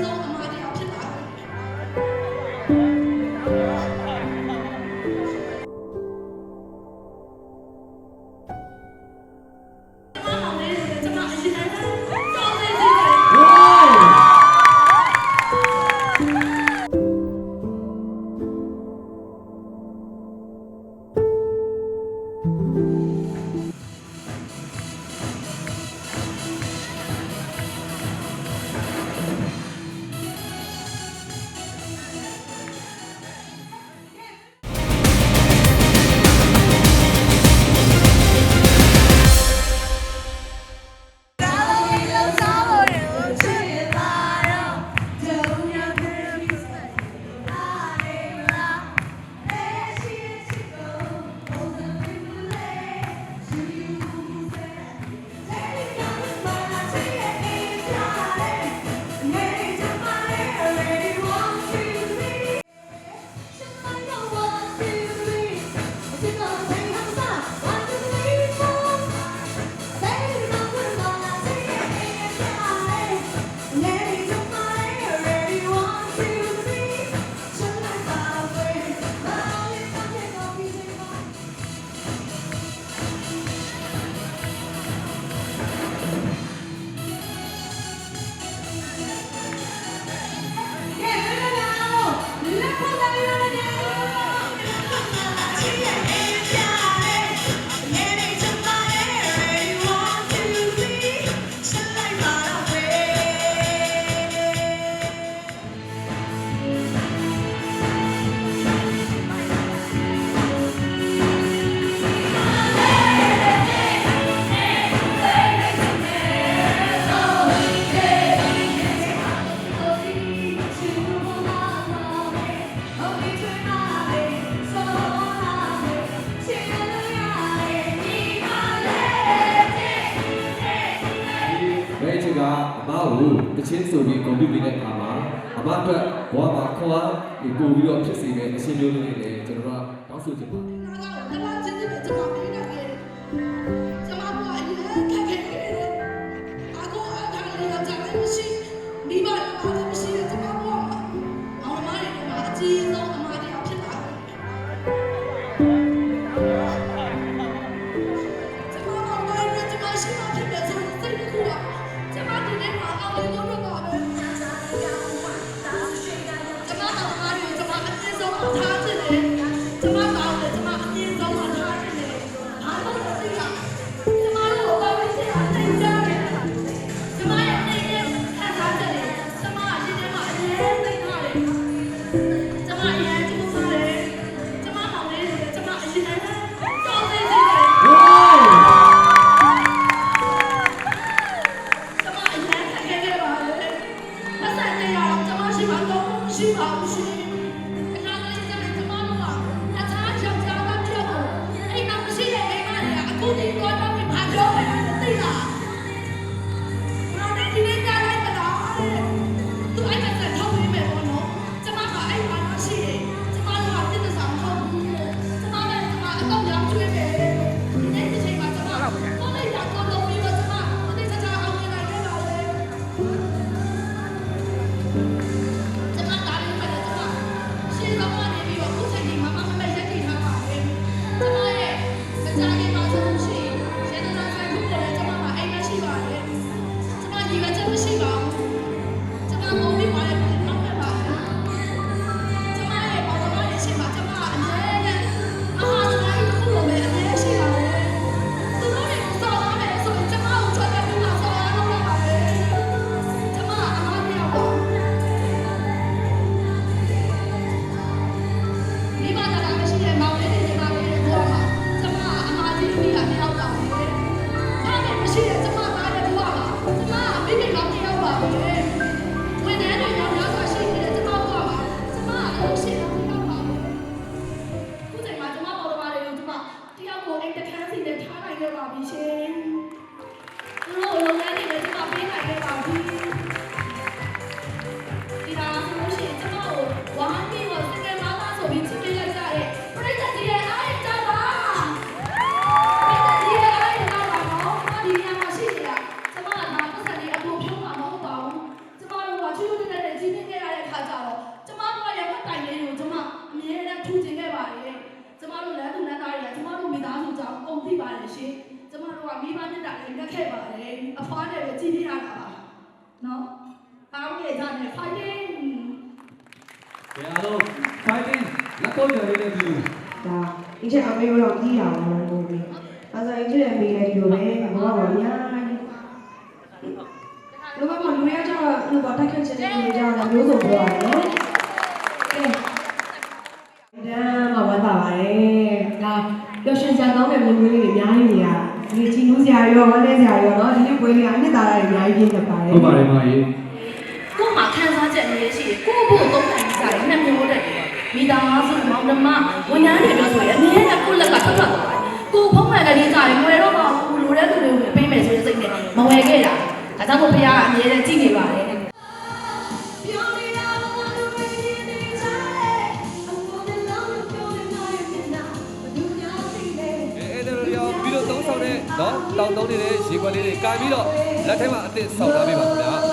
single ကိုတချင်းဆိုပြီးဂုဏ်ပြုပေးတဲ့အခါမှာအမအတွက်ဘဝမှာခွာပို့ပြီးတော့ဖြစ်စေတဲ့အရှင်မျိုးလေးတွေလည်းကျွန်တော်တို့တောင်းဆိုချင်ပါတယ် နော်အားငယ်ကြတယ် fighting ဒီအားလုံး fighting လက်တော့ကြရတဲ့လူဒါအင်ချက်အမေရောကြည့်ရအောင်လို့ပြီးအဲဆိုအင်ချက်အမေလည်းဒီလိုပဲဘောပါဗျာလူမမလူရကြတော့လူပါတိုက်ခတ်ချင်တဲ့လူကြတော့မျိုးစုံပြောရတယ်နော်ဒါမှဝတ်တာပါတယ်ဒါပျော်ရွှင်စရာကောင်းတဲ့မြင်ကွင်းလေးတွေအများကြီးနေရတာ ဒီချီနူးစရာရောဝမ်းနည်းစရာရောနော်ဒီနေ့ပွဲလေးကအနှစ်သာရတွေအများကြီးပြည့်နေပါတယ်ဟုတ်ပါတယ်မကြီးကို့မှာခံစားချက်မျိုးရှိတယ်ကို့ဖို့သုံးနိုင်ကြတယ်နှစ်မျိုးတည်းမိသားစုမောင်နှမဝန်ထမ်းတွေတော့ဆိုရင်အများနဲ့ကို့လက်ကထွက်ထွက်သွားတယ်ကို့ဖုံးမှန်ကလေးကြတယ်မွယ်တော့ပါဘူးလိုတဲ့သူတွေကိုပေးမယ်ဆိုတဲ့စိတ်နဲ့မဝယ်ခဲ့တာဒါကြောင့်ကို့ဖခင်ကအများနဲ့ကြည့်နေပါတယ် နော်တောင်းတုံးလေးတွေရေခွက်လေးတွေကင်ပြီးတော့လက်ထဲမှာအသစ်ဆောက်ထားပေးပါခင်ဗျာ